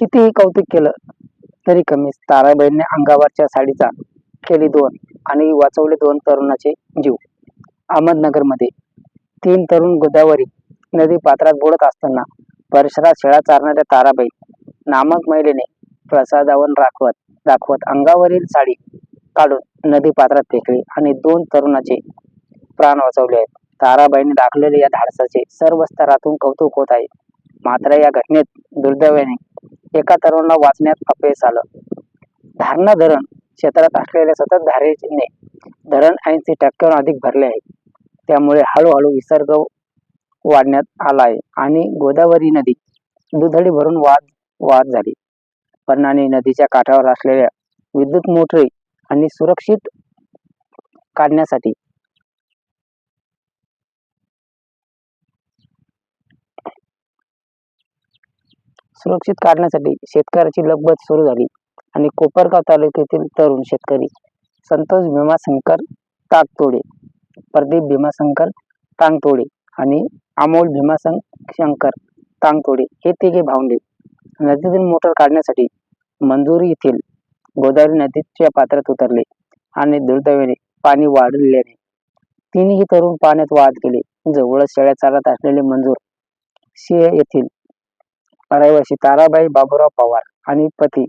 कितीही कौतुक केलं तरी कमीच ताराबाईंनी अंगावरच्या साडीचा केली दोन आणि वाचवले दोन तरुणाचे जीव. अहमदनगरमध्ये तीन तरुण गोदावरी नदी पात्रात बुडत असताना परिसरात शेळा चारणाऱ्या ताराबाई नामक महिलेने प्रसादावन राखवत दाखवत अंगावरील साडी काढून नदी पात्रात फेकली आणि दोन तरुणाचे प्राण वाचवले आहेत. ताराबाईंनी दाखवलेल्या या धाडसाचे सर्व स्तरातून कौतुक होत आहे. मात्र या घटनेत दुर्दैवाने एका तरुणाला वाचण्यात अपयश आलं. धारणा धरण क्षेत्रात असलेल्या सतत धारेने धरण ऐंशी टक्क्यावर अधिक भरले आहे. त्यामुळे हळूहळू विसर्ग वाढण्यात आला आहे आणि गोदावरी नदी दुधडी भरून वाद वाद झाली. परिणामी नदीच्या काठावर असलेल्या विद्युत मोटरी आणि सुरक्षित काढण्यासाठी सुरक्षित काढण्यासाठी शेतकऱ्याची लगबत सुरू झाली आणि कोपरगाव तालुक्यातील तरुण शेतकरी संतोष भीमाशंकर ताकतोडे प्रदीप भीमाशंकर तांगतोडे आणि अमोल भीमाशं शंकर तांगतोडे हे तिघे भावंडे नदीतील मोटर काढण्यासाठी मंजुरी येथील गोदावरी नदीच्या पात्रात उतरले आणि दुर्दैवाने पाणी वाढल्याने तिन्ही तरुण पाण्यात वाहत गेले. जवळच शेळ्या चालत असलेले मंजूर सिंह येथील रहिवासी ताराबाई बाबूराव पवार आणि पती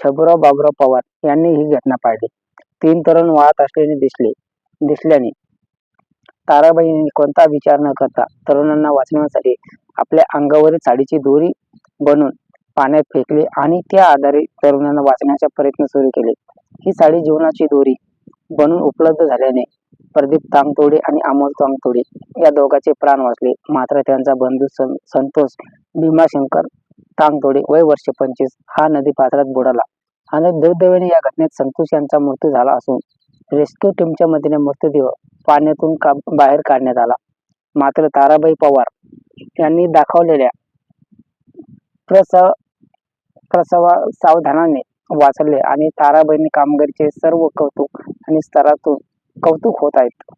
छबुराव बाबूराव पवार यांनी ही घटना पाळली तीन तरुण वाहत असल्याने दिसले दिसल्याने ताराबाईंनी कोणता विचार न करता तरुणांना वाचवण्यासाठी आपल्या अंगावरील साडीची दोरी बनवून पाण्यात फेकली आणि त्या आधारे तरुणांना वाचण्याचा प्रयत्न सुरू केले. ही साडी जीवनाची दोरी बनून उपलब्ध झाल्याने प्रदीप तांगतोडे आणि अमोल तांगतोडे या दोघांचे प्राण वाचले. मात्र त्यांचा बंधू संतोष भीमाशंकर तांगतोडे वय वर्ष पंचवीस. हा नदी पात्रात बुडाला. आणि दुर्दैवाने या घटनेत संतोष यांचा मृत्यू झाला असून रेस्क्यू टीमच्या मदतीने मृतदेह पाण्यातून का बाहेर काढण्यात आला. मात्र ताराबाई पवार यांनी दाखवलेल्या प्रसव प्रसवा सावधानाने वाचले आणि ताराबाईंनी कामगारीचे सर्व कौतुक आणि स्तरातून कौतुक होत आहेत.